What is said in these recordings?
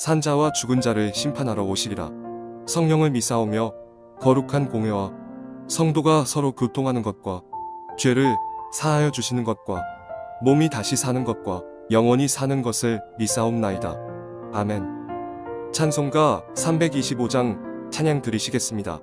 산자와 죽은 자를 심판하러 오시리라 성령을 미사오며 거룩한 공회와 성도가 서로 교통하는 것과 죄를 사하여 주시는 것과 몸이 다시 사는 것과 영원히 사는 것을 미사옵나이다. 아멘. 찬송가 325장 찬양 드리시겠습니다.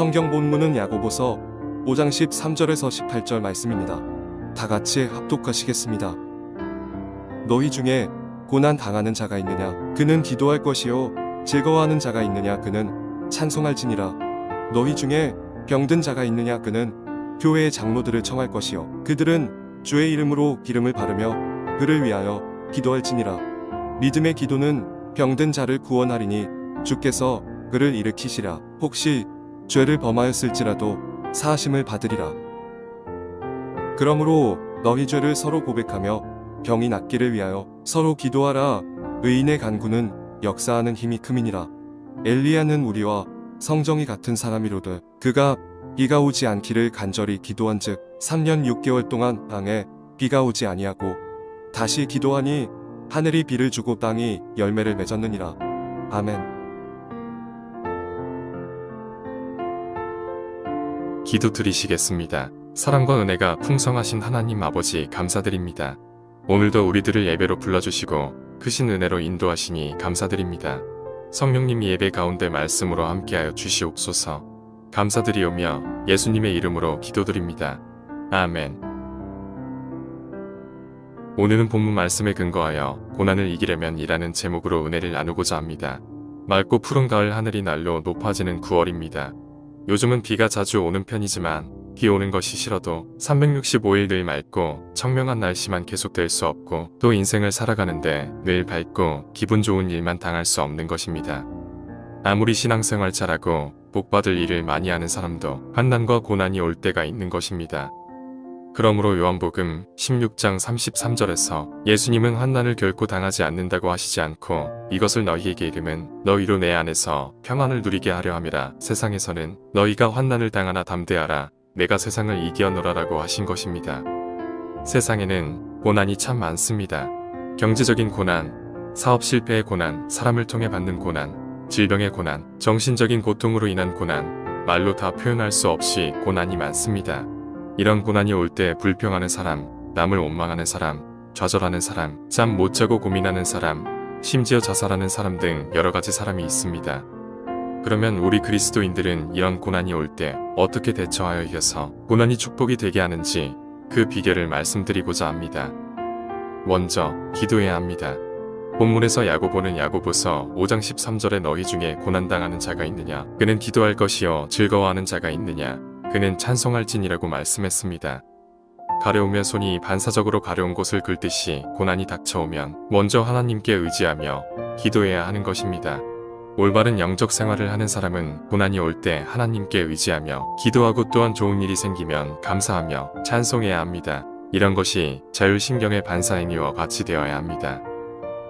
성경 본문은 야고보서 5장 13절에서 18절 말씀입니다. 다 같이 합독하시겠습니다. 너희 중에 고난 당하는 자가 있느냐? 그는 기도할 것이요 즐거워하는 자가 있느냐? 그는 찬송할지니라. 너희 중에 병든 자가 있느냐? 그는 교회의 장로들을 청할 것이요 그들은 주의 이름으로 기름을 바르며 그를 위하여 기도할지니라. 믿음의 기도는 병든 자를 구원하리니 주께서 그를 일으키시라. 혹시 죄를 범하였을지라도 사하심을 받으리라. 그러므로 너희 죄를 서로 고백하며 병이 낫기를 위하여 서로 기도하라. 의인의 간구는 역사하는 힘이 크미니라. 엘리야는 우리와 성정이 같은 사람이로되 그가 비가 오지 않기를 간절히 기도한즉 3년 6개월 동안 땅에 비가 오지 아니하고 다시 기도하니 하늘이 비를 주고 땅이 열매를 맺었느니라. 아멘 기도 드리시겠습니다. 사랑과 은혜가 풍성하신 하나님 아버지 감사드립니다. 오늘도 우리들을 예배로 불러주시고 크신 은혜로 인도하시니 감사드립니다. 성령님 예배 가운데 말씀으로 함께하여 주시옵소서. 감사드리오며 예수님의 이름으로 기도드립니다. 아멘. 오늘은 본문 말씀에 근거하여 고난을 이기려면 이라는 제목으로 은혜를 나누고자 합니다. 맑고 푸른 가을 하늘이 날로 높아지는 9월입니다. 요즘은 비가 자주 오는 편이지만 비 오는 것이 싫어도 365일 늘 맑고 청명한 날씨만 계속될 수 없고 또 인생을 살아가는데 늘 밝고 기분 좋은 일만 당할 수 없는 것입니다. 아무리 신앙생활 잘하고 복받을 일을 많이 하는 사람도 환난과 고난이 올 때가 있는 것입니다. 그러므로 요한복음 16장 33절에서 예수님은 환난을 결코 당하지 않는다고 하시지 않고 이것을 너희에게 이름은 너희로 내 안에서 평안을 누리게 하려 함이라 세상에서는 너희가 환난을 당하나 담대하라 내가 세상을 이기었노라라고 하신 것입니다. 세상에는 고난이 참 많습니다. 경제적인 고난, 사업 실패의 고난, 사람을 통해 받는 고난, 질병의 고난, 정신적인 고통으로 인한 고난, 말로 다 표현할 수 없이 고난이 많습니다. 이런 고난이 올 때 불평하는 사람, 남을 원망하는 사람, 좌절하는 사람, 잠 못 자고 고민하는 사람, 심지어 자살하는 사람 등 여러 가지 사람이 있습니다. 그러면 우리 그리스도인들은 이런 고난이 올 때 어떻게 대처하여 이겨서 고난이 축복이 되게 하는지 그 비결을 말씀드리고자 합니다. 먼저 기도해야 합니다. 본문에서 야고보는 야고보서 5장 13절에 너희 중에 고난당하는 자가 있느냐 그는 기도할 것이요 즐거워하는 자가 있느냐 그는 찬송할진이라고 말씀했습니다. 가려우면 손이 반사적으로 가려운 곳을 긁듯이 고난이 닥쳐오면 먼저 하나님께 의지하며 기도해야 하는 것입니다. 올바른 영적 생활을 하는 사람은 고난이 올 때 하나님께 의지하며 기도하고 또한 좋은 일이 생기면 감사하며 찬송해야 합니다. 이런 것이 자율신경의 반사행위와 같이 되어야 합니다.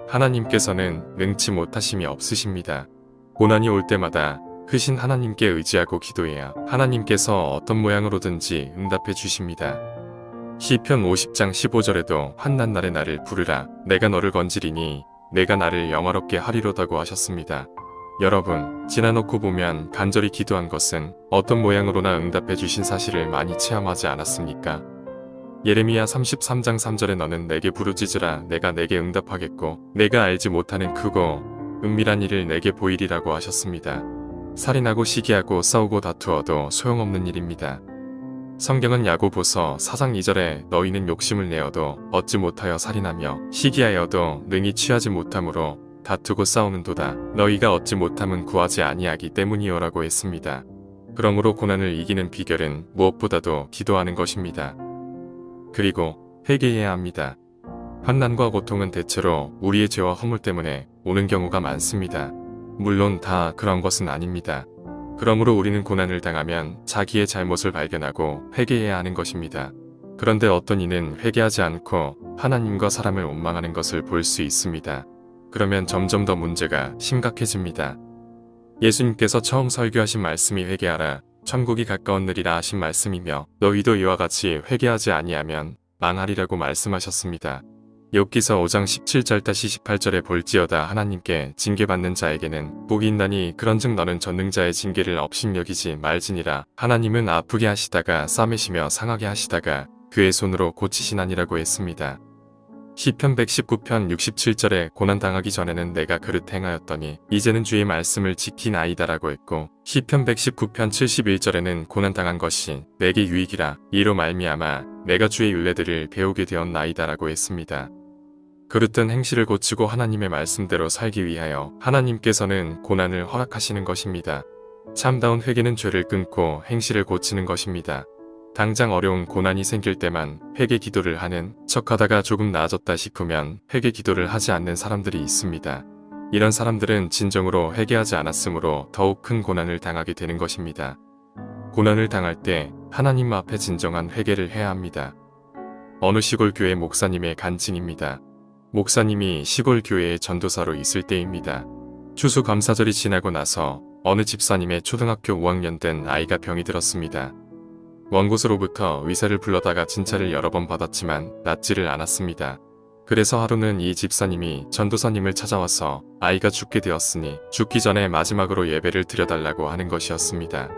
하나님께서는 능치 못하심이 없으십니다. 고난이 올 때마다 크신 하나님께 의지하고 기도해야 하나님께서 어떤 모양으로든지 응답해 주십니다. 시편 50장 15절에도 환난 날에 나를 부르라 내가 너를 건지리니 내가 나를 영화롭게 하리로다고 하셨습니다. 여러분, 지나놓고 보면 간절히 기도한 것은 어떤 모양으로나 응답해 주신 사실을 많이 체험하지 않았습니까? 예레미야 33장 3절에 너는 내게 부르짖으라 내가 내게 응답하겠고 내가 알지 못하는 크고 은밀한 일을 내게 보이리라고 하셨습니다. 살인하고 시기하고 싸우고 다투어도 소용없는 일입니다. 성경은 야고보서 4장 2절에 너희는 욕심을 내어도 얻지 못하여 살인하며 시기하여도 능히 취하지 못함으로 다투고 싸우는도다 너희가 얻지 못함은 구하지 아니하기 때문이요라고 했습니다. 그러므로 고난을 이기는 비결은 무엇보다도 기도하는 것입니다. 그리고 회개해야 합니다. 환난과 고통은 대체로 우리의 죄와 허물 때문에 오는 경우가 많습니다. 물론 다 그런 것은 아닙니다. 그러므로 우리는 고난을 당하면 자기의 잘못을 발견하고 회개해야 하는 것입니다. 그런데 어떤 이는 회개하지 않고 하나님과 사람을 원망하는 것을 볼 수 있습니다. 그러면 점점 더 문제가 심각해집니다. 예수님께서 처음 설교하신 말씀이 회개하라 천국이 가까웠느리라 하신 말씀이며 너희도 이와 같이 회개하지 아니하면 망하리라고 말씀하셨습니다. 욥기서 5장 17절-18절에 볼지어다 하나님께 징계받는 자에게는 복이 있나니 그런즉 너는 전능자의 징계를 업신여기지 말지니라 하나님은 아프게 하시다가 싸매시며 상하게 하시다가 그의 손으로 고치시나니라고 했습니다. 시편 119편 67절에 고난당하기 전에는 내가 그릇 행하였더니 이제는 주의 말씀을 지킨 아이다라고 했고 시편 119편 71절에는 고난당한 것이 내게 유익이라 이로 말미암아 내가 주의 윤례들을 배우게 되었나이다라고 했습니다. 그릇된 행실을 고치고 하나님의 말씀대로 살기 위하여 하나님께서는 고난을 허락하시는 것입니다. 참다운 회개는 죄를 끊고 행실을 고치는 것입니다. 당장 어려운 고난이 생길 때만 회개 기도를 하는 척하다가 조금 나아졌다 싶으면 회개 기도를 하지 않는 사람들이 있습니다. 이런 사람들은 진정으로 회개하지 않았으므로 더욱 큰 고난을 당하게 되는 것입니다. 고난을 당할 때 하나님 앞에 진정한 회개를 해야 합니다. 어느 시골 교회 목사님의 간증입니다. 목사님이 시골 교회의 전도사로 있을 때입니다. 추수감사절이 지나고 나서 어느 집사님의 초등학교 5학년 된 아이가 병이 들었습니다. 먼 곳으로부터 의사를 불러다가 진찰을 여러 번 받았지만 낫지를 않았습니다. 그래서 하루는 이 집사님이 전도사님을 찾아와서 아이가 죽게 되었으니 죽기 전에 마지막으로 예배를 드려달라고 하는 것이었습니다.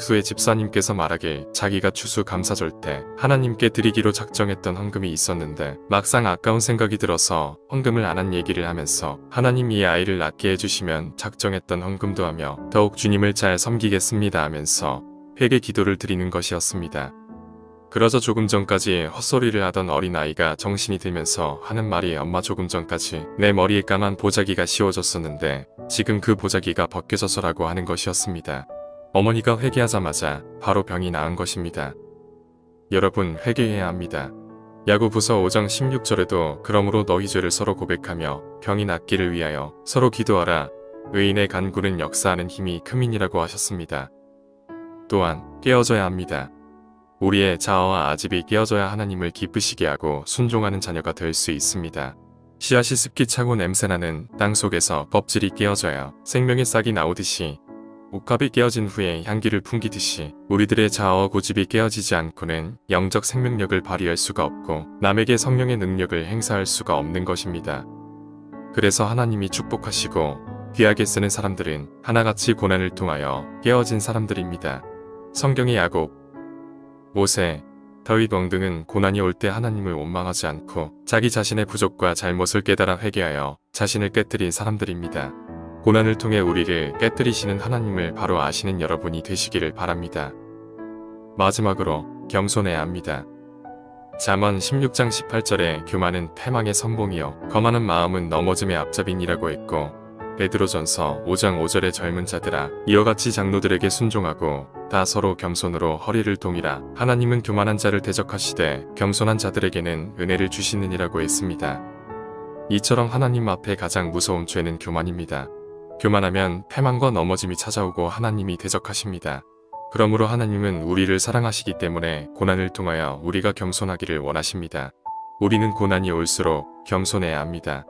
후에 집사님께서 말하길 자기가 추수 감사절 때 하나님께 드리기로 작정했던 헌금이 있었는데 막상 아까운 생각이 들어서 헌금을 안 한 얘기를 하면서 하나님 이 아이를 낫게 해주시면 작정했던 헌금도 하며 더욱 주님을 잘 섬기겠습니다 하면서 회개 기도를 드리는 것이었습니다. 그러자 조금 전까지 헛소리를 하던 어린아이가 정신이 들면서 하는 말이 엄마 조금 전까지 내 머리에 까만 보자기가 씌워졌었는데 지금 그 보자기가 벗겨져서라고 하는 것이었습니다. 어머니가 회개하자마자 바로 병이 나은 것입니다. 여러분 회개해야 합니다. 야고보서 5장 16절에도 그러므로 너희 죄를 서로 고백하며 병이 낫기를 위하여 서로 기도하라. 의인의 간구는 역사하는 힘이 크민이라고 하셨습니다. 또한 깨어져야 합니다. 우리의 자아와 아집이 깨어져야 하나님을 기쁘시게 하고 순종하는 자녀가 될 수 있습니다. 씨앗이 습기 차고 냄새나는 땅 속에서 껍질이 깨어져야 생명의 싹이 나오듯이 옥합이 깨어진 후에 향기를 풍기듯이 우리들의 자아와 고집이 깨어지지 않고는 영적 생명력을 발휘할 수가 없고 남에게 성령의 능력을 행사할 수가 없는 것입니다. 그래서 하나님이 축복하시고 귀하게 쓰는 사람들은 하나같이 고난을 통하여 깨어진 사람들입니다. 성경의 야곱, 모세, 다윗 왕 등은 고난이 올 때 하나님을 원망하지 않고 자기 자신의 부족과 잘못을 깨달아 회개하여 자신을 깨뜨린 사람들입니다. 고난을 통해 우리를 깨뜨리시는 하나님을 바로 아시는 여러분이 되시기를 바랍니다. 마지막으로 겸손해야 합니다. 잠언 16장 18절에 교만은 패망의 선봉이요 거만한 마음은 넘어짐의 앞잡인이라고 했고 베드로전서 5장 5절의 젊은 자들아 이와 같이 장로들에게 순종하고 다 서로 겸손으로 허리를 동이라 하나님은 교만한 자를 대적하시되 겸손한 자들에게는 은혜를 주시느니라고 했습니다. 이처럼 하나님 앞에 가장 무서운 죄는 교만입니다. 교만하면 패망과 넘어짐이 찾아오고 하나님이 대적하십니다. 그러므로 하나님은 우리를 사랑하시기 때문에 고난을 통하여 우리가 겸손하기를 원하십니다. 우리는 고난이 올수록 겸손해야 합니다.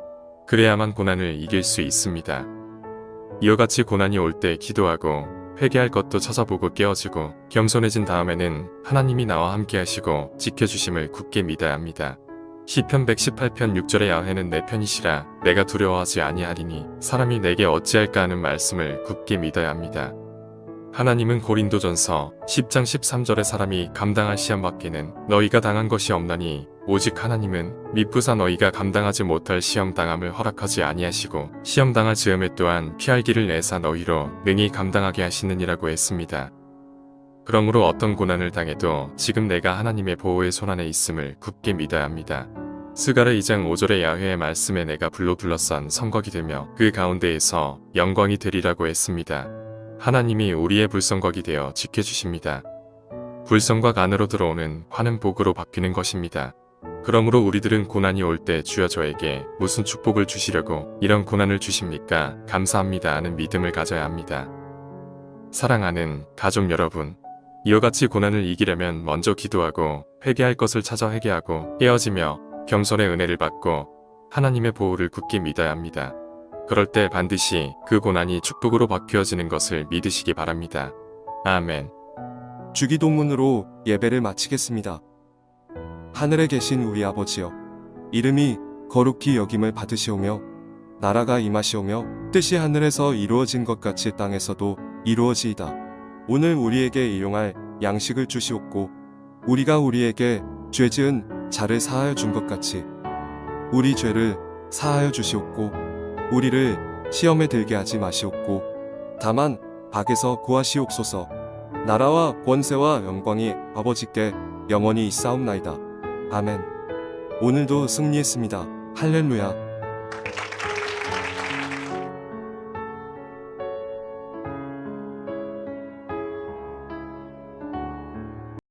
그래야만 고난을 이길 수 있습니다. 이와 같이 고난이 올 때 기도하고 회개할 것도 찾아보고 깨어지고 겸손해진 다음에는 하나님이 나와 함께 하시고 지켜주심을 굳게 믿어야 합니다. 시편 118편 6절의 야훼는 내 편이시라 내가 두려워하지 아니하리니 사람이 내게 어찌할까 하는 말씀을 굳게 믿어야 합니다. 하나님은 고린도전서 10장 13절의 사람이 감당할 시험 밖에는 너희가 당한 것이 없나니 오직 하나님은 미쁘사 너희가 감당하지 못할 시험 당함을 허락하지 아니하시고 시험 당할 즈음에 또한 피할 길을 내사 너희로 능히 감당하게 하시느니라고 했습니다. 그러므로 어떤 고난을 당해도 지금 내가 하나님의 보호의 손안에 있음을 굳게 믿어야 합니다. 스가르 2장 5절의 야훼의 말씀에 내가 불로 둘러싼 성곽이 되며 그 가운데에서 영광이 되리라고 했습니다. 하나님이 우리의 불성곽이 되어 지켜주십니다. 불성곽 안으로 들어오는 화는 복으로 바뀌는 것입니다. 그러므로 우리들은 고난이 올 때 주여 저에게 무슨 축복을 주시려고 이런 고난을 주십니까? 감사합니다 하는 믿음을 가져야 합니다. 사랑하는 가족 여러분, 이와 같이 고난을 이기려면 먼저 기도하고 회개할 것을 찾아 회개하고 깨어지며 겸손의 은혜를 받고 하나님의 보호를 굳게 믿어야 합니다. 그럴 때 반드시 그 고난이 축복으로 바뀌어지는 것을 믿으시기 바랍니다. 아멘. 주기도문으로 예배를 마치겠습니다. 하늘에 계신 우리 아버지여, 이름이 거룩히 여김을 받으시오며, 나라가 임하시오며, 뜻이 하늘에서 이루어진 것 같이 땅에서도 이루어지이다. 오늘 우리에게 일용할 양식을 주시옵고, 우리가 우리에게 죄 지은 자를 사하여 준 것 같이, 우리 죄를 사하여 주시옵고 우리를 시험에 들게 하지 마시옵고 다만 악에서 구하시옵소서. 나라와 권세와 영광이 아버지께 영원히 있사옵나이다. 아멘. 오늘도 승리했습니다. 할렐루야